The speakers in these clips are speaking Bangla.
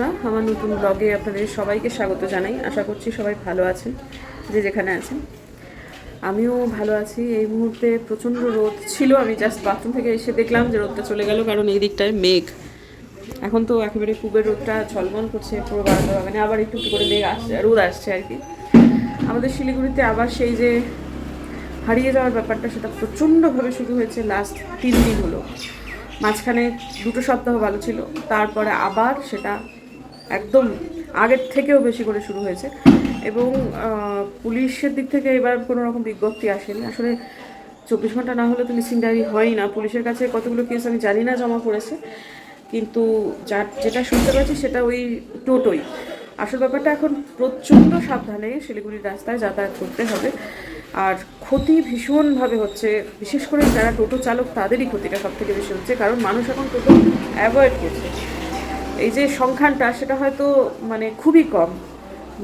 বন্ধুরা, আমার নতুন ব্লগে আপনাদের সবাইকে স্বাগত জানাই। আশা করছি সবাই ভালো আছেন, যে যেখানে আছেন। আমিও ভালো আছি। এই মুহূর্তে প্রচণ্ড রোদ ছিল, আমি জাস্ট বাথরুম থেকে এসে দেখলাম যে রোদটা চলে গেল, কারণ এই দিকটায় মেঘ। এখন তো একেবারে পূবের রোদটা ঝলমল করছে, পুরো বারান্দা বাগানে আবার একটু একটু করে মেঘ আসছে, রোদ আসছে আর কি। আমাদের শিলিগুড়িতে আবার সেই যে হারিয়ে যাওয়ার ব্যাপারটা, সেটা প্রচণ্ডভাবে শুরু হয়েছে লাস্ট তিন দিন হলো। মাঝখানে দুটো সপ্তাহ ভালো ছিল, তারপরে আবার সেটা একদম আগের থেকেও বেশি করে শুরু হয়েছে। এবং পুলিশের দিক থেকে এবার কোনো রকম বিজ্ঞপ্তি আসেনি। আসলে চব্বিশ ঘণ্টা না হলে তো মিসিং ডায়েরি হয়ই না। পুলিশের কাছে কতগুলো কেস আমি জানি না জমা পড়েছে। কিন্তু যা যেটা শুনতে পাচ্ছি সেটা ওই টোটোই। আসল ব্যাপারটা এখন প্রচণ্ড সাবধানে শিলিগুড়ির রাস্তায় যাতায়াত করতে হবে। আর ক্ষতি ভীষণভাবে হচ্ছে, বিশেষ করে যারা টোটো চালক তাদেরই ক্ষতিটা সব থেকে বেশি হচ্ছে। কারণ মানুষ এখন টোটো অ্যাভয়েড করছে। এই যে সংখ্যানটা, সেটা হয়তো মানে খুবই কম।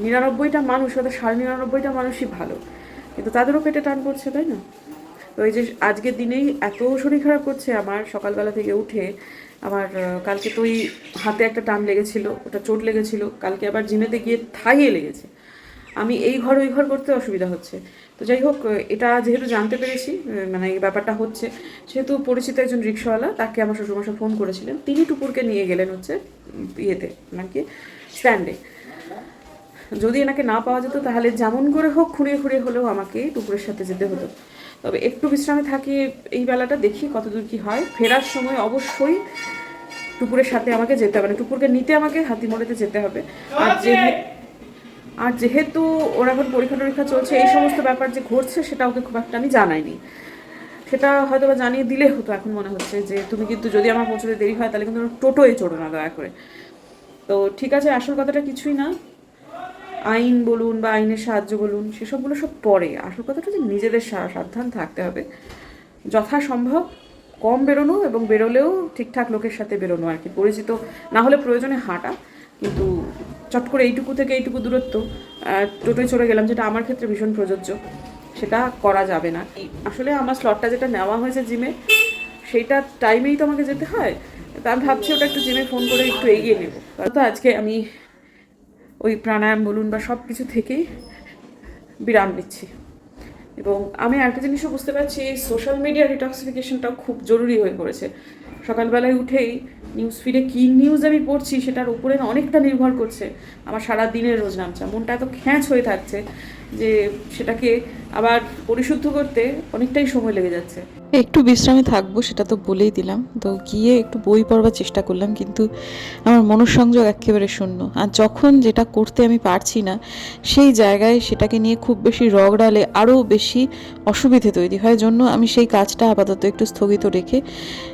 নিরানব্বইটা মানুষ হয়তো সাড়ে নিরানব্বইটা মানুষই ভালো। কিন্তু তাদেরও পেটে টান পড়ছে, তাই না? তো এই যে আজকের দিনেই এত শরীর খারাপ করছে, আমার সকালবেলা থেকে উঠে আমার কালকে তো ওই হাতে একটা টান লেগেছিল, ওটা চোট লেগেছিল, কালকে আবার জিমেতে গিয়ে থাইয়ে লেগেছে। আমি এই ঘর, ওই ঘর করতে অসুবিধা হচ্ছে। তো যাই হোক এটা যেহেতু জানতে পেরেছি মানে এই ব্যাপারটা হচ্ছে সেহেতু পরিচিত একজন রিক্সাওয়ালা তাকে আমার শ্বশুরমশাই ফোন করেছিলেন। তিনি টুকুরকে নিয়ে গেলেন হচ্ছে ইয়েতে মানে কি স্ট্যান্ডে। যদি এনাকে না পাওয়া যেত তাহলে যেমন করে হোক খুঁড়িয়ে খুঁড়িয়ে হলেও আমাকে টুকুরের সাথে যেতে হতো। তবে একটু বিশ্রামে থাকি এই বেলাটা দেখি কতদূর কি হয়। ফেরার সময় অবশ্যই টুকুরের সাথে আমাকে যেতে হবে মানে টুকুরকে নিতে আমাকে হাতিমোড়েতে যেতে হবে। আর যেহেতু আর যেহেতু ওর এখন পরীক্ষা টরীক্ষা চলছে, এই সমস্ত ব্যাপার যে ঘটছে সেটা ওকে খুব একটা আমি জানাইনি। সেটা হয়তো বা জানিয়ে দিলে হতো, এখন মনে হচ্ছে যে তুমি কিন্তু যদি আমার পৌঁছতে দেরি হয়, তাহলে কিন্তু টোটোয় চড়ো না, দয়া করে। তো ঠিক আছে, আসল কথাটা কিছুই না। আইন বলুন বা আইনের সাহায্য বলুন, সেসবগুলো সব পরে। আসল কথাটা যে নিজেদের সাবধান থাকতে হবে। যথাসম্ভব কম বেরোনো এবং বেরোলেও ঠিকঠাক লোকের সাথে বেরোনো আর কি, পরিচিত না হলে প্রয়োজনে হাঁটা। কিন্তু চট করে এইটুকু থেকে এইটুকু দূরত্ব টোটোয় চলে গেলাম, যেটা আমার ক্ষেত্রে ভীষণ প্রযোজ্য। সেটা করা যাবে না। আসলে আমার স্লটটা যেটা নেওয়া হয়েছে জিমে সেইটা টাইমেই তো আমাকে যেতে হয়। তা আমি ভাবছি ওটা একটু জিমে ফোন করে একটু এগিয়ে নেব। তো আজকে আমি ওই প্রাণায়াম, বলুন বা সব কিছু থেকেই বিরাম নিচ্ছি। এবং আমি একটা জিনিসও বুঝতে পারছি সোশ্যাল মিডিয়া ডিটক্সিফিকেশনটা খুব জরুরি হয়ে পড়েছে। সকালবেলায় উঠেই নিউজ ফিডে কী নিউজ আমি পড়ছি সেটার উপরে অনেকটা নির্ভর করছে। আমার সারা দিনের রোজ নামচা মনটা এত খ্যাঁচ হয়ে থাকছে যে সেটাকে আবার পরিশুদ্ধ করতে অনেকটাই সময় লেগে যাচ্ছে। একটু বিশ্রামে থাকব, সেটা তো বলেই দিলাম। তো গিয়ে একটু বই পড়বার চেষ্টা করলাম, কিন্তু আমার মনঃসংযোগ একেবারে শূন্য। আর যখন যেটা করতে আমি পারছি না, সেই জায়গায় সেটাকে নিয়ে খুব বেশি রগড়ালে আরও বেশি অসুবিধে তৈরি হয়। জন্য আমি সেই কাজটা আপাতত একটু স্থগিত রেখে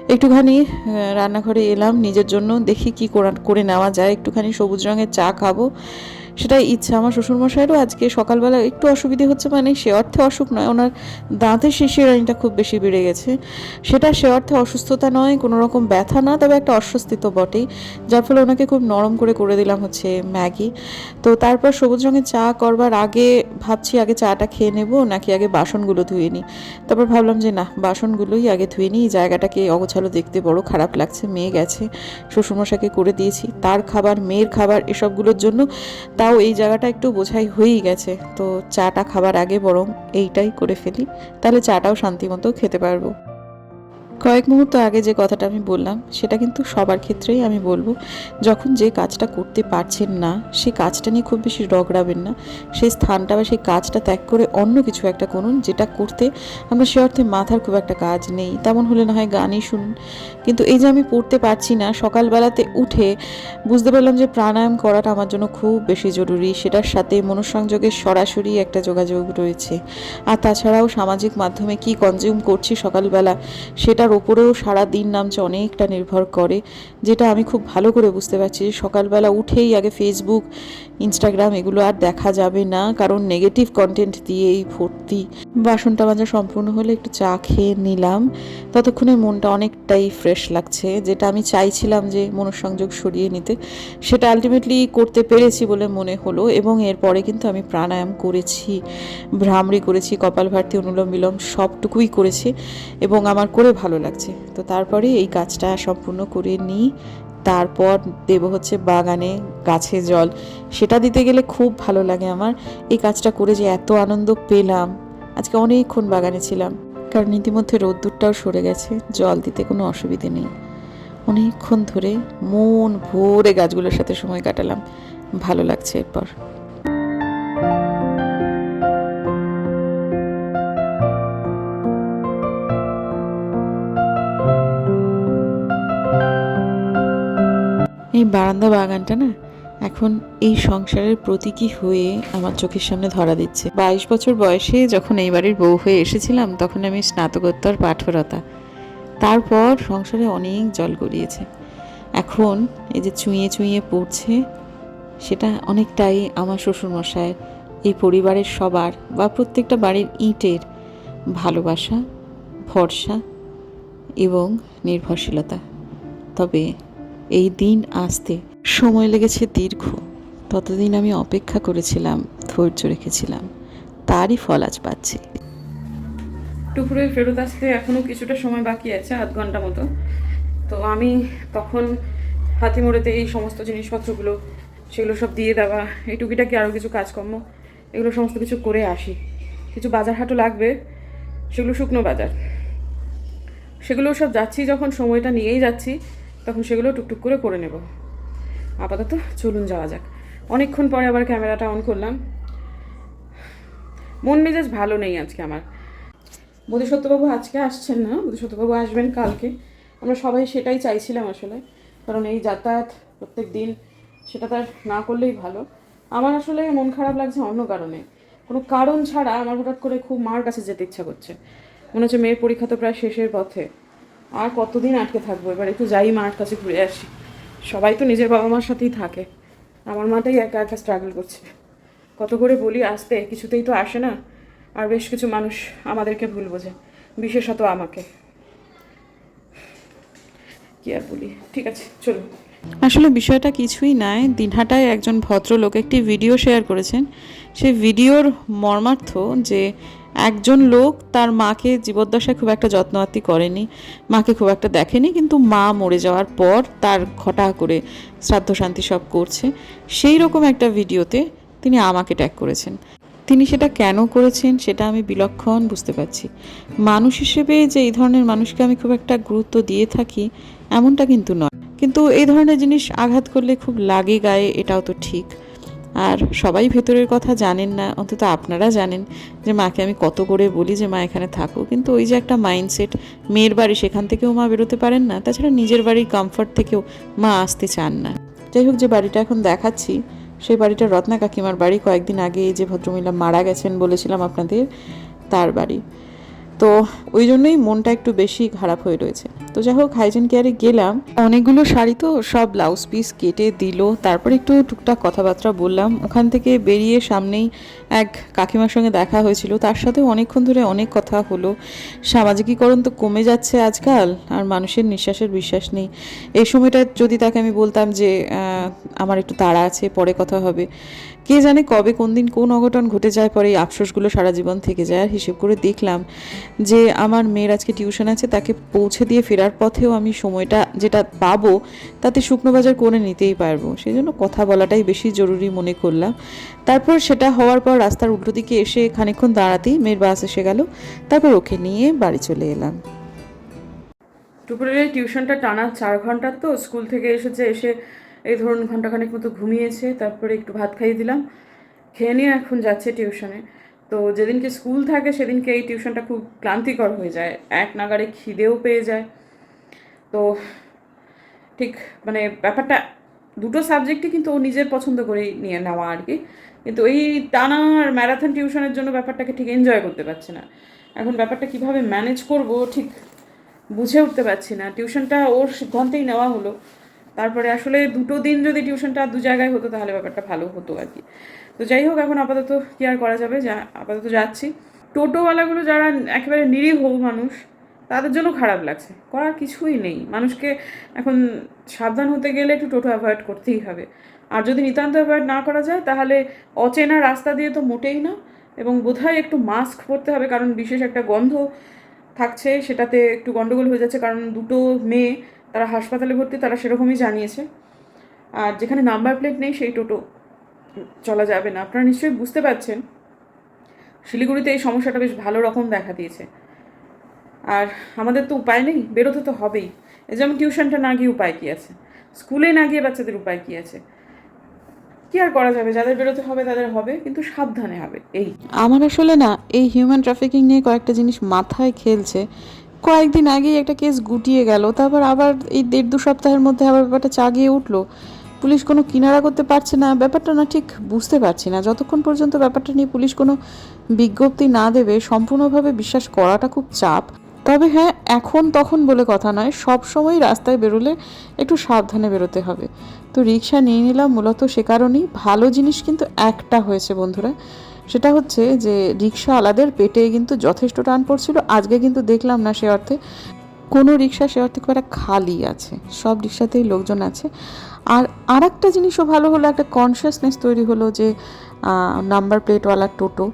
একটুখানি রান্নাঘরে এলাম, নিজের জন্য দেখি কি করা- নেওয়া যায়। একটুখানি সবুজ রঙের চা খাব। সেটাই ইচ্ছা। আমার শ্বশুরমশাইয়েরও আজকে সকালবেলা একটু অসুবিধে হচ্ছে মানে সে অর্থে অসুখ নয়, ওনার দাঁতের শিশিরানিটা খুব বেশি বেড়ে গেছে। সেটা সে অর্থে অসুস্থতা নয়, কোনো রকম ব্যথা না, তবে একটা অস্বস্তি তো বটেই। যার ফলে ওনাকে খুব নরম করে করে দিলাম হচ্ছে ম্যাগি। তো তারপর সবুজ রঙের চা করবার আগে ভাবছি আগে চাটা খেয়ে নেব, নাকি আগে বাসনগুলো ধুয়ে নিই। তারপর ভাবলাম যে না, বাসনগুলোই আগে ধুয়ে নিই, জায়গাটাকে অগোছালো দেখতে বড় খারাপ লাগছে, মেয়ে গেছে শ্বশুরমশাকে করে দিয়েছি, তার খাবার, মেয়ের খাবার, এসবগুলোর জন্য তাও এই জায়গাটা একটু বোঝাই হয়েই গেছে। তো চাটা খাবার আগে বরং এইটাই করে ফেলি, তাহলে চাটাও শান্তিমতো খেতে পারব। কয়েক মুহূর্ত আগে যে কথাটা আমি বললাম, সেটা কিন্তু সবার ক্ষেত্রেই আমি বলব। যখন যে কাজটা করতে পারছেন না সেই কাজটা নিয়ে খুব বেশি রগড়াবেন না। সেই স্থানটা বা সেই কাজটা ত্যাগ করে অন্য কিছু একটা করুন, যেটা করতে আমরা সে অর্থে মাথার খুব একটা কাজ নেই। তেমন হলে না হয় গানই শুনুন। কিন্তু এই যে আমি পড়তে পারছি না, সকালবেলাতে উঠে বুঝতে পারলাম যে প্রাণায়াম করাটা আমার জন্য খুব বেশি জরুরি। সেটার সাথে মনঃসংযোগের সরাসরি একটা যোগাযোগ রয়েছে। আর তাছাড়াও সামাজিক মাধ্যমে কি কনজিউম করছি সকালবেলা, সেটার ওপরেও সারা দিন নামছে অনেকটা নির্ভর করে, যেটা আমি খুব ভালো করে বুঝতে পারছি যে সকালবেলা উঠেই আগে ফেসবুক ইনস্টাগ্রাম এগুলো আর দেখা যাবে না, কারণ নেগেটিভ কন্টেন্ট দিয়েই ভর্তি। বাসনটা মাজা সম্পূর্ণ হলে একটু চা খেয়ে নিলাম। ততক্ষণে মনটা অনেকটাই ফ্রেশ লাগছে, যেটা আমি চাইছিলাম যে মনঃসংযোগ সরিয়ে নিতে। সেটা আলটিমেটলি করতে পেরেছি বলে মনে হলো এবং এরপরে কিন্তু আমি প্রাণায়াম করেছি, ভ্রামরি করেছি কপালভারতী অনুলোম বিলোম সবটুকুই করেছি এবং আমার করে ভালো লাগছে। তো তারপরে এই কাজটা সম্পূর্ণ করে নিই। তারপর দেব হচ্ছে বাগানে গাছে জল। সেটা দিতে গেলে খুব ভালো লাগে আমার। এই কাজটা করে যে এত আনন্দ পেলাম। আজকে অনেকক্ষণ বাগানে ছিলাম। কারণ ইতিমধ্যে রোদ্দুরটাও সরে গেছে। জল দিতে কোনো অসুবিধে নেই। অনেকক্ষণ ধরে মন ভরে গাছগুলোর সাথে সময় কাটালাম। ভালো লাগছে এরপর। এই বারান্দা বাগানটা না এখন এই সংসারের প্রতীকী হয়ে আমার চোখের সামনে ধরা দিচ্ছে। বাইশ বছর বয়সে যখন এই বাড়ির বউ হয়ে এসেছিলাম, তখন আমি স্নাতকোত্তর পাঠরতা। তারপর সংসারে অনেক জল গড়িয়েছে। এখন এই যে চুঁয়ে চুঁয়ে পড়ছে, সেটা অনেকটাই আমার শ্বশুরমশাই, এই পরিবারের সবার বা প্রত্যেকটা বাড়ির ইটের ভালোবাসা, ভরসা এবং নির্ভরশীলতা। তবে এই দিন আসতে। সময় লেগেছে দীর্ঘ। ততদিন আমি অপেক্ষা করেছিলাম, ধৈর্য রেখেছিলাম। তারই ফল আজ পাচ্ছি। টুকুরে ফেরত আসতে এখনও কিছুটা সময় বাকি আছে, আধ ঘণ্টা মতো। তো আমি তখন হাতিমোড়েতে এই সমস্ত জিনিসপত্রগুলো, সেগুলো সব দিয়ে দেওয়া, এই টুকিটাকি আরও কিছু কাজকর্ম, এগুলো সমস্ত কিছু করে আসি। কিছু বাজার হাটও লাগবে, সেগুলো শুকনো বাজার। সেগুলো সব যাচ্ছি, যখন সময়টা নিয়েই যাচ্ছি তখন সেগুলো টুকটুক করে করে নেব। আপাতত চলুন যাওয়া যাক। অনেকক্ষণ পরে আবার ক্যামেরাটা অন করলাম। মন মেজাজ ভালো নেই আজকে আমার। বোধিসত্ত্ববাবু আজকে আসছেন না, বোধিসত্ত্ববাবু আসবেন কালকে। আমরা সবাই সেটাই চাইছিলাম আসলে, কারণ এই যাতায়াত প্রত্যেক দিন সেটা তার না করলেই ভালো। আমার আসলে মন খারাপ লাগছে অন্য কারণে। কোনো কারণ ছাড়া আমার হঠাৎ করে খুব মার কাছে যেতে ইচ্ছা করছে। মনে হচ্ছে মেয়ের পরীক্ষা তো প্রায় শেষের পথে। আর কতদিন আটকে থাকব? এবার একটু যাই মার কাছে ঘুরে আসি। সবাই তো নিজের বাবা মার সাথেই থাকে। আমার মাটাই একা একা স্ট্রাগল করছে। কত করে বলি, আসতে কিছুতেই তো আসে না। আর বেশ কিছু মানুষ আমাদেরকে ভুল বোঝে, বিশেষত আমাকে। কি আর বলি? ঠিক আছে চলুন আসলে বিষয়টা কিছুই নয় দিনহাটায় একজন ভদ্রলোক একটি ভিডিও শেয়ার করেছেন। সেই ভিডিওর মর্মার্থ যে একজন লোক তার মাকে জীবদ্দশায় খুব একটা যত্নআত্তি করেনি, মাকে খুব একটা দেখেনি, কিন্তু মা মরে যাওয়ার পর তার ঘটা করে শ্রাদ্ধ শান্তি সব করছে। সেই রকম একটা ভিডিওতে তিনি আমাকে ট্যাগ করেছেন। তিনি সেটা কেন করেছেন সেটা আমি বিলক্ষণ বুঝতে পারছি। মানুষ হিসেবে যে এই ধরনের মানুষকে আমি খুব একটা গুরুত্ব দিয়ে থাকি এমনটা কিন্তু নয়। কিন্তু এই ধরনের জিনিস আঘাত করলে খুব লাগে গায়ে, এটাও তো ঠিক। আর সবাই ভেতরের কথা জানেন না, অন্তত আপনারা জানেন যে মাকে আমি কত করে বলি যে মা এখানে থাকো। কিন্তু ওই যে একটা মাইন্ডসেট মেয়ের বাড়ি সেখান থেকেও মা বেরোতে পারেন না, তাছাড়া নিজের বাড়ির কমফর্ট থেকেও মা আসতে চান না। যাই হোক, যে বাড়িটা এখন দেখাচ্ছি, সেই বাড়িটা রত্না কাকিমার বাড়ি। কয়েকদিন আগে যে ভদ্রমহিলা মারা গেছেন বলেছিলাম আপনাদের, তার বাড়ি। তো ওই জন্যই মনটা একটু বেশি খারাপ হয়ে রয়েছে। তো যাই হোক হাইজেন কেয়ারে গেলাম। অনেকগুলো শাড়ি তো সব ব্লাউজ পিস কেটে দিল। তারপর একটু টুকটাক কথাবার্তা বললাম। ওখান থেকে বেরিয়ে সামনেই এক কাকিমার সঙ্গে দেখা হয়েছিল। তার সাথে অনেকক্ষণ ধরে অনেক কথা হলো। সামাজিকীকরণ তো কমে যাচ্ছে আজকাল, আর মানুষের নিঃশ্বাসের বিশ্বাস নেই। এই সময়টা যদি তাকে আমি বলতাম যে আমার একটু তাড়া আছে, পরে কথা হবে। কে জানে কবে, কোন দিন কোন অঘটন ঘটে যায়, পরে এই আফসোসগুলো সারা জীবন থেকে যায়। আর হিসেব করে দেখলাম যে আমার মেয়ের আজকে টিউশন আছে, তাকে পৌঁছে দিয়ে ফেরার পথেও আমি সময়টা যেটা পাবো, তাতে শুকনো বাজার করে নিতেই পারব। সেই জন্য কথা বলাটাই বেশি জরুরি মনে করলাম। তারপর সেটা হওয়ার পর রাস্তার উল্টো দিকে এসে খানিকক্ষণ দাঁড়াতেই মেয়ের বাস এসে গেল। তারপর ওকে নিয়ে বাড়ি চলে এলাম। দুপুরের টিউশনটা টানা চার ঘণ্টার তো, স্কুল থেকে এসেছে, এসে এই ধরুন ঘন্টাখানেক মতো ঘুমিয়েছে, তারপরে একটু ভাত খাইয়ে দিলাম, খেয়ে নিয়ে এখন যাচ্ছে টিউশনে। তো যেদিনকে স্কুল থাকে সেদিনকে এই টিউশনটা খুব ক্লান্তিকর হয়ে যায়, এক নাগারে খিদেও পেয়ে যায়। তো ঠিক মানে ব্যাপারটা, দুটো সাবজেক্টই কিন্তু ও নিজের পছন্দ করেই নিয়ে নেওয়া আর কি। কিন্তু এই টানা ম্যারাথন টিউশনের জন্য ব্যাপারটাকে ঠিক এনজয় করতে পারছে না। এখন ব্যাপারটা কীভাবে ম্যানেজ করব ঠিক বুঝে উঠতে পারছি না। টিউশনটা ওর সিদ্ধান্তেই নেওয়া হলো। তারপরে আসলে দুটো দিন যদি টিউশনটা দু জায়গায় হতো, তাহলে ব্যাপারটা ভালো হতো আর কি। তো যাই হোক, এখন আপাতত কি আর করা যাবে? যা, আপাতত যাচ্ছি। টোটোওয়ালাগুলো যারা একেবারে নিরীহ মানুষ, তাদের জন্য খারাপ লাগছে। করার কিছুই নেই। মানুষকে এখন সাবধান হতে গেলে একটু টোটো অ্যাভয়েড করতেই হবে। আর যদি নিতান্ত অ্যাভয়েড না করা যায়, তাহলে অচেনা রাস্তা দিয়ে তো মোটেই না। এবং বোধহয় একটু মাস্ক পরতে হবে, কারণ বিশেষ একটা গন্ধ থাকছে, সেটাতে একটু গন্ডগোল হয়ে যাচ্ছে। কারণ দুটো মেয়ে তারা হাসপাতালে ভর্তি, তারা সেরকমই জানিয়েছে। আর যেখানে নাম্বার প্লেট নেই, সেই টোটো চলা যাবে না। আপনারা নিশ্চয়ই বুঝতে পারছেন, শিলিগুড়িতে এই সমস্যাটা বেশ ভালো রকম দেখা দিয়েছে। আর আমাদের তো উপায় নেই, বেরোতে তো হবেই। যেমন টিউশনটা না গিয়ে উপায় কী আছে? স্কুলে না গিয়ে বাচ্চাদের উপায় কী আছে? কি আর করা যাবে? যাদের বেরোতে হবে, তাদের হবে, কিন্তু সাবধানে হবে, এই। আমার আসলে না, এই হিউম্যান ট্রাফিকিং নিয়ে কয়েকটা জিনিস মাথায় খেলছে। কয়েকদিন আগেই একটা কেস গুটিয়ে গেল, তারপর আবার এই দেড় দু সপ্তাহের মধ্যে আবার ব্যাপারটা চাগিয়ে উঠল। পুলিশ কোনো কিনারা করতে পারছে না, ব্যাপারটা না ঠিক বুঝতে পারছি না। যতক্ষণ পর্যন্ত ব্যাপারটা নিয়ে পুলিশ কোনো বিজ্ঞপ্তি না দেবে, সম্পূর্ণভাবে বিশ্বাস করাটা খুব চাপ। তবে হ্যাঁ এখন তখন বলে কথা নয়, সব সময় রাস্তায় বেরোলে একটু সাবধানে বেরোতে হবে। তো রিক্সা নিয়ে নিলাম, মূলত সে কারণেই। ভালো জিনিস কিন্তু একটা হয়েছে বন্ধুরা। সেটা হচ্ছে যে রিক্সাওয়ালাদের পেটে কিন্তু যথেষ্ট টান পড়ছিল। আজকে কিন্তু দেখলাম না সে অর্থে। কোনো রিক্সা সে অর্থে খুব খালি আছে। সব রিক্সাতেই লোকজন আছে। আর আর একটা জিনিসও ভালো হলো, একটা কনসিয়াসনেস তৈরি হলো যে নাম্বার প্লেটওয়ালা টোটো।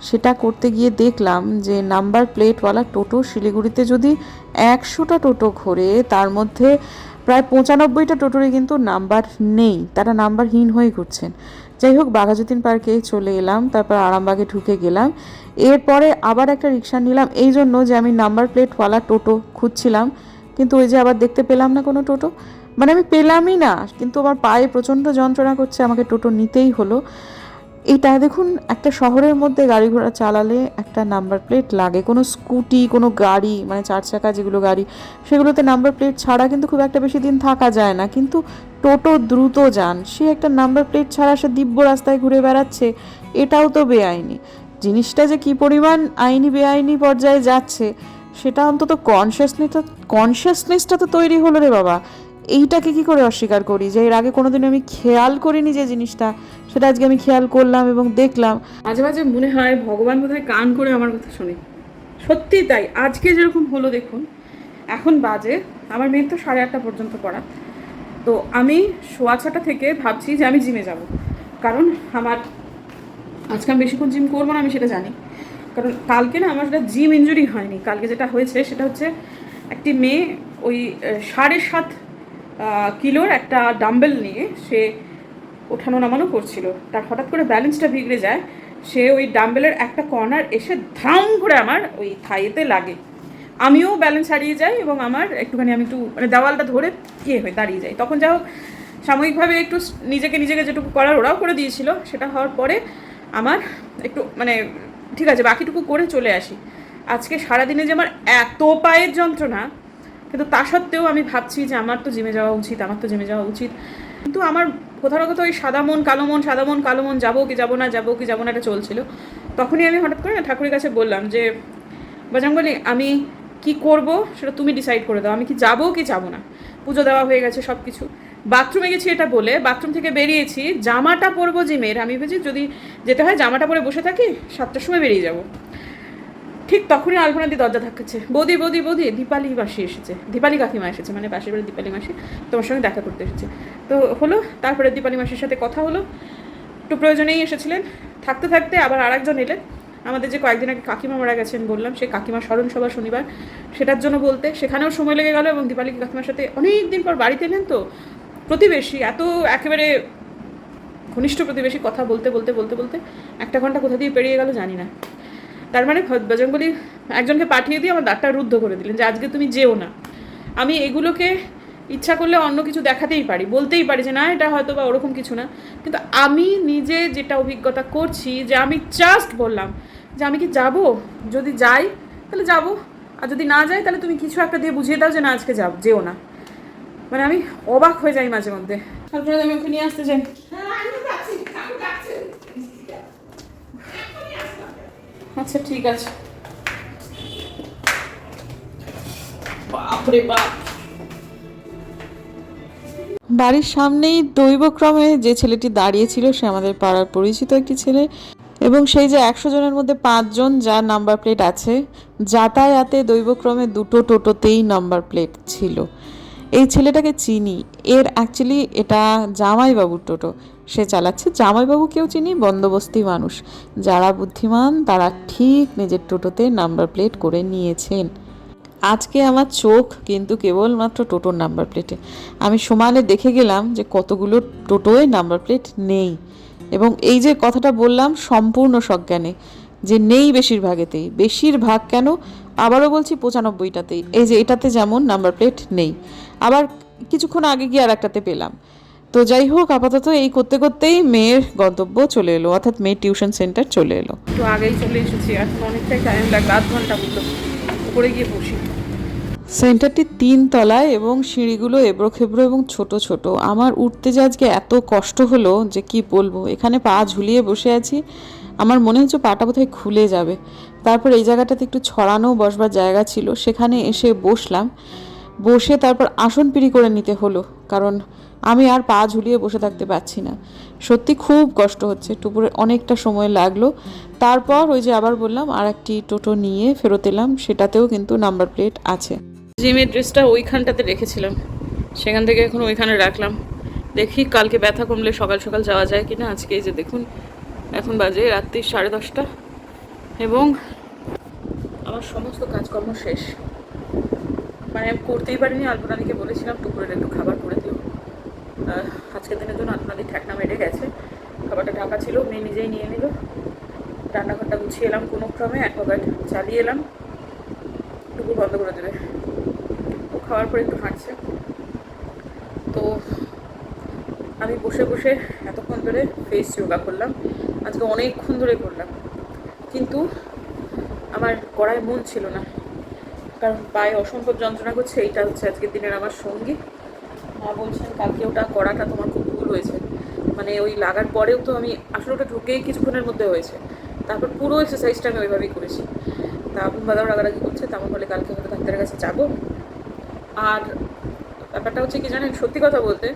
সেটা করতে গিয়ে দেখলাম যে নাম্বার প্লেটওয়ালা টোটো শিলিগুড়িতে যদি একশোটা টোটো ঘোরে, তার মধ্যে প্রায় পঁচানব্বইটা টোটোরই কিন্তু নাম্বার নেই। তারা নাম্বারহীন হয়ে ঘুরছেন। যাই হোক, বাঘাযতীন পার্কে চলে এলাম, তারপর আরামবাগে ঢুকে গেলাম। এরপরে আবার একটা রিক্সা নিলাম, এই জন্য যে আমি নাম্বার প্লেটওয়ালা টোটো খুঁজছিলাম, কিন্তু ওই যে আবার দেখতে পেলাম না কোনো টোটো। মানে আমি পেলামই না, কিন্তু আমার পায়ে প্রচণ্ড যন্ত্রণা করছে, আমাকে টোটো নিতেই হলো। এটা দেখুন, একটা শহরের মধ্যে গাড়ি ঘোড়া চালালে একটা নাম্বার প্লেট লাগে। কোনো স্কুটি কোনো গাড়ি মানে চার চাকা যেগুলো গাড়ি, সেগুলোতে নাম্বার প্লেট ছাড়া কিন্তু খুব একটা বেশি দিন থাকা যায় না। কিন্তু টোটো দ্রুত যান। সে একটা নাম্বার প্লেট ছাড়া সে দিব্য রাস্তায় ঘুরে বেড়াচ্ছে, এটাও তো বেআইনি। জিনিসটা যে কী পরিমাণ আইনি বেআইনি পর্যায়ে যাচ্ছে, সেটা অন্তত কনসিয়াসনেসটা কনসিয়াসনেসটা তো তৈরি হলো রে বাবা। এইটাকে কি করে অস্বীকার করি? যে এর আগে কোনোদিন আমি খেয়াল করিনি যে জিনিসটা। সেটা আজকে আমি খেয়াল করলাম এবং দেখলাম। মাঝে মাঝে মনে হয় ভগবান বোধহয় কান করে আমার কথা শুনে। সত্যি তাই। আজকে যেরকম হলো দেখুন, এখন বাজে। আমার মেয়ের তো সাড়ে আটটা পর্যন্ত পড়া। তো আমি সোয়া ছটা থেকে ভাবছি যে আমি জিমে যাব। কারণ আমার, আজকে আমি বেশিক্ষণ জিম করব না, আমি সেটা জানি। কারণ কালকে না আমার সেটা জিম ইঞ্জুরি হয়নি। কালকে যেটা হয়েছে সেটা হচ্ছে একটি মেয়ে ওই সাড়ে সাত কিলোর একটা ডাম্বেল নিয়ে সে ওঠানো নামানো করছিল। তার হঠাৎ করে ব্যালেন্সটা বিগড়ে যায়। সে ওই ডাম্বেলের একটা কর্নার এসে ধাম করে আমার ওই থাইয়েতে লাগে। আমিও ব্যালেন্স হারিয়ে যাই এবং আমার একটুখানি আমি একটু মানে দেওয়ালটা ধরে ইয়ে হয়ে দাঁড়িয়ে যাই। তখন যা হোক, সাময়িকভাবে একটু নিজেকে নিজেকে যেটুকু করার ওরাও করে দিয়েছিল। সেটা হওয়ার পরে আমার একটু মানে ঠিক আছে, বাকিটুকু করে চলে আসি। আজকে সারাদিনে যে আমার এত পায়ের যন্ত্রণা কিন্তু তা সত্ত্বেও আমি ভাবছি যে আমার তো জিমে যাওয়া উচিত, আমার তো জিমে যাওয়া উচিত। কিন্তু আমার কোথাও ওই সাদা মন, কালো মন, সাদা মন, কালো মন, যাব কি যাব না, যাব কি যাব না এটা চলছিল। তখনই আমি হঠাৎ করে ঠাকুরের কাছে বললাম যে বজরঙ্গলি আমি কি করব সেটা তুমি ডিসাইড করে দাও, আমি কি যাব কি যাব না। পুজো দেওয়া হয়ে গেছে সব কিছু বাথরুমে গেছি এটা বলে, বাথরুম থেকে বেরিয়েছি, জামাটা পরবো জিমের, আমি ভেবেছি যদি যেতে হয় জামাটা পরে বসে থাকি, সাতটার সময় বেরিয়ে যাব। ঠিক তখনই আলপনা দিয়ে দরজা ধাক্কাচ্ছে। বৌদি বৌদি বৌদি, দীপালি মাসি এসেছে। দীপালি কাকিমা এসেছে মানে পাশের বাড়ি দীপালি মাসি তোমার সঙ্গে দেখা করতে এসেছে। তো হলো, তারপরে দীপালি মাসির সাথে কথা হলো। একটু প্রয়োজনেই এসেছিলেন। থাকতে থাকতে আবার আরেকজন এলেন। আমাদের যে কয়েকদিন আগে কাকিমা মারা গেছেন বললাম, সেই কাকিমা স্মরণ সভা শনিবার। সেটার জন্য বলতে সেখানেও সময় লেগে গেল এবং দীপালি কাকিমার সাথে অনেক দিন পর বাড়িতে এলেন তো। প্রতিবেশী, এত একেবারে ঘনিষ্ঠ প্রতিবেশী কথা বলতে বলতে বলতে বলতে একটা ঘণ্টা কোথা দিয়ে পেরিয়ে গেল জানি না। তার মানে বজরঙ্গলি একজনকে পাঠিয়ে দিয়ে আমার দাঁতটা রুদ্ধ করে দিলেন যে আজকে তুমি যেও না। আমি এগুলোকে ইচ্ছা করলে অন্য কিছু দেখাতেই পারি, বলতেই পারি যে না, এটা হয়তো বা ওরকম কিছু না। কিন্তু আমি নিজে যেটা অভিজ্ঞতা করছি যে আমি জাস্ট বললাম যে আমি কি যাব? যদি যাই, তাহলে যাব। আর যদি না যাই, তাহলে তুমি কিছু একটা দিয়ে বুঝিয়ে দাও যে না, আজকে যাব, যেও না। মানে আমি অবাক হয়ে যাই মাঝে মধ্যে। তারপরে আমি ওকে নিয়ে আসতে চাই আচ্ছা ঠিক আছে। বাপরে বাপ। বাড়ির সামনেই দৈবক্রমে যে ছেলেটি দাঁড়িয়েছিল, সে আমাদের পাড়ার পরিচিত একটি ছেলে এবং সেই যে একশো জনের মধ্যে পাঁচজন যার নাম্বার প্লেট আছে, যাতায়াতে দৈবক্রমে দুটো টোটোতেই নাম্বার প্লেট ছিল। এই ছেলেটাকে চিনি। এর অ্যাকচুয়ালি এটা জামাইবাবুর টোটো। সে চালাচ্ছে। জামাইবাবুকেও চিনি? বন্দোবস্তি মানুষ। যারা বুদ্ধিমান, তারা ঠিক নিজের টোটোতে নাম্বার প্লেট করে নিয়েছেন। আজকে আমার চোখ কিন্তু কেবলমাত্র টোটোর নাম্বার প্লেটে আমি সমানে দেখে গেলাম যে কতগুলো টোটোয় নাম্বার প্লেট নেই। এবং এই যে কথাটা বললাম সম্পূর্ণ সজ্ঞানে, যে নেই বেশিরভাগেতেই। বেশিরভাগ কেন? আবারও বলছি পঁচানব্বইটাতেই। এই যে এটাতে যেমন নাম্বার প্লেট নেই। আবার কিছুক্ষণ আগে গিয়ে আর একটাতে পেলাম। তো যাই হোক আপাতত এই করতে করতেই মেয়ের গন্তব্য চলে এলো অর্থাৎ মেয়ের টিউশন সেন্টার চলে এলো। একটু আগেই চলে এসেছি এখন অনেকটাই টাইম লাগবে আধ ঘণ্টা মতো। উপরে গিয়ে বসি। সেন্টারটি তিন তলায় এবং সিঁড়িগুলো এবড়ো খেবড়ো এবং ছোট ছোট। আমার উঠতে যে আজকে এত কষ্ট হলো যে কি বলব এখানে পা ঝুলিয়ে বসে আছি। আমার মনে হচ্ছে পাটা বোধহয় খুলে যাবে। তারপর এই জায়গাটাতে একটু ছড়ানো বসবার জায়গা ছিল সেখানে এসে বসলাম। বসে তারপর আসন পিড়ি করে নিতে হলো, কারণ আমি আর পা ঝুলিয়ে বসে থাকতে পারছি না। সত্যি খুব কষ্ট হচ্ছে টুপুরে অনেকটা সময় লাগল। তারপর ওই যে আবার বললাম আর একটি টোটো নিয়ে ফেরত এলাম, সেটাতেও কিন্তু নাম্বার প্লেট আছে। জিমের ড্রেসটা ওইখানটাতে রেখেছিলাম, সেখান থেকে এখন ওইখানে রাখলাম। দেখি কালকে ব্যথা কমলে সকাল সকাল যাওয়া যায় কিনা, আজকে এই যে দেখুন, এখন বাজে রাত্রি সাড়ে দশটা। এবং আমার সমস্ত কাজকর্ম শেষ। মানে করতেই পারিনি, আলপনাদিকে বলেছিলাম টুকরের একটু খাবার করে দিও। আজকের দিনের জন্য আলপনাদি ঠেকনা মেরে গেছে, খাবারটা ঢাকা ছিল মেয়ে নিজেই নিয়ে নিল। রান্নাঘরটা গুছিয়ে এলাম কোনো ক্রমে অ্যাকোয়াগার্ড চালিয়ে এলাম। টুকু বন্ধ করে দেবে। ও খাওয়ার পরে একটু হাঁটছে। তো আমি বসে বসে এতক্ষণ ধরে ফেস যোগা করলাম। আজকে অনেকক্ষণ ধরে করলাম। কিন্তু আমার করায় মন ছিল না। কারণ পায়ে অসম্ভব যন্ত্রণা করছে, এইটা হচ্ছে আজকের দিনের আমার সঙ্গী। মা বলছেন, কালকে ওটা করাটা তোমার খুব ভুল হয়েছে। মানে ওই লাগার পরেও তো আমি, আসলে ওটা ঢুকেই কিছুক্ষণের মধ্যে হয়েছে। তারপর পুরো এক্সারসাইজটা আমি ওইভাবেই করেছি। তা আগুন বাদাও রাগারাগি করছে তেমন হলে কালকে হয়তো ডাক্তারের কাছে যাব। আর ব্যাপারটা হচ্ছে কি জানেন, সত্যি কথা বলতে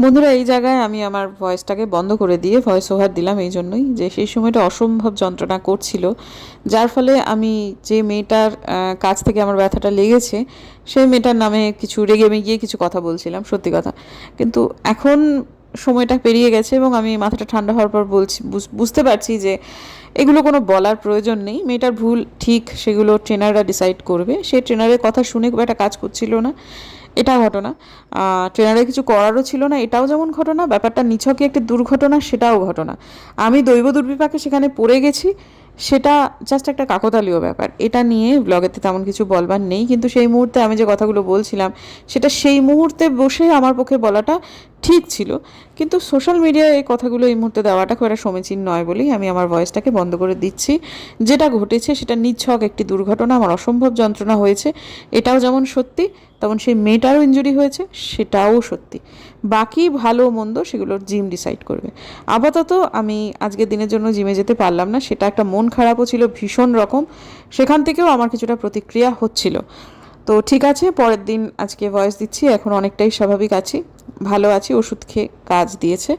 বন্ধুরা, এই জায়গায় আমি আমার ভয়েসটাকে বন্ধ করে দিয়ে ভয়েস ওভার দিলাম এই জন্যই যে সেই সময়টা অসম্ভব যন্ত্রণা করছিল। যার ফলে আমি যে মেয়েটার কাছ থেকে আমার ব্যথাটা লেগেছে, সেই মেয়েটার নামে কিছু রেগে গিয়ে কিছু কথা বলছিলাম, সত্যি কথা। কিন্তু এখন সময়টা পেরিয়ে গেছে এবং আমি মাথাটা ঠান্ডা হওয়ার পর বলছি, বুঝ- বুঝতে পারছি যে এগুলো কোনো বলার প্রয়োজন নেই। মেয়েটার ভুল ঠিক, সেগুলো ট্রেনাররা ডিসাইড করবে। সেই ট্রেনারের কথা শুনে খুব একটা কাজ করছিল না। এটা ঘটনা। ট্রেনারে কিছু করারও ছিল না, এটাও যেমন ঘটনা, ব্যাপারটা নিছকে একটি দুর্ঘটনা, সেটাও ঘটনা। আমি দৈব দুর্বিপাকে সেখানে পড়ে গেছি, সেটা জাস্ট একটা কাকতালীয় ব্যাপার। এটা নিয়ে ব্লগেতে তেমন কিছু বলবার নেই, কিন্তু সেই মুহূর্তে আমি যে কথাগুলো বলছিলাম, সেটা সেই মুহূর্তে বসে আমার পক্ষে বলাটা ঠিক ছিল। কিন্তু সোশ্যাল মিডিয়ায় এই কথাগুলো এই মুহূর্তে দেওয়াটা খুব একটা সমীচীন নয় বলেই আমি আমার ভয়েসটাকে বন্ধ করে দিচ্ছি। যেটা ঘটেছে সেটা নিছক একটি দুর্ঘটনা, আমার অসম্ভব যন্ত্রণা হয়েছে, এটাও যেমন সত্যি, তেমন সেই মেয়েটারও ইঞ্জুরি হয়েছে, সেটাও সত্যি। বাকি ভালো মন্দ সেগুলোর জিম ডিসাইড করবে। আপাতত আমি আজকের দিনের জন্য জিমে যেতে পারলাম না, সেটা একটা মন খারাপও ছিল, ভীষণ রকম। সেখান থেকেও আমার কিছুটা প্রতিক্রিয়া হচ্ছিল। তো ঠিক আছে, পরের দিন আজকে ভয়েস দিচ্ছি, এখন অনেকটাই স্বাভাবিক আছি। ভালো আছি, ওষুধ খেয়ে কাজ দিয়েছে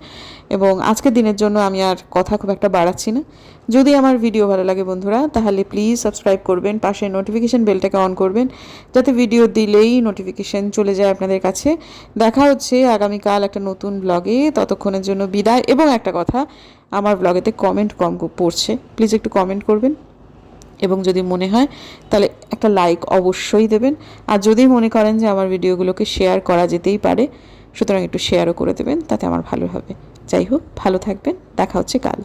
এবং আজকের দিনের জন্য আমি আর কথা খুব একটা বাড়াচ্ছি না। যদি আমার ভিডিও ভালো লাগে বন্ধুরা, তাহলে প্লিজ সাবস্ক্রাইব করবেন, পাশে নোটিফিকেশান বেলটাকে অন করবেন, যাতে ভিডিও দিলেই নোটিফিকেশন চলে যায় আপনাদের কাছে। দেখা হচ্ছে আগামীকাল একটা নতুন ব্লগে ততক্ষণের জন্য বিদায় এবং একটা কথা, আমার ব্লগেতে কমেন্ট কম পড়ছে। প্লিজ একটু কমেন্ট করবেন এবং যদি মনে হয়, তাহলে একটা লাইক অবশ্যই দেবেন। আর যদি মনে করেন যে আমার ভিডিওগুলোকে শেয়ার করা যেতেই পারে সুতরাং একটু শেয়ারও করে দেবেন, তাতে আমার ভালো হবে। যাই হোক, ভালো থাকবেন, দেখা হচ্ছে কাল।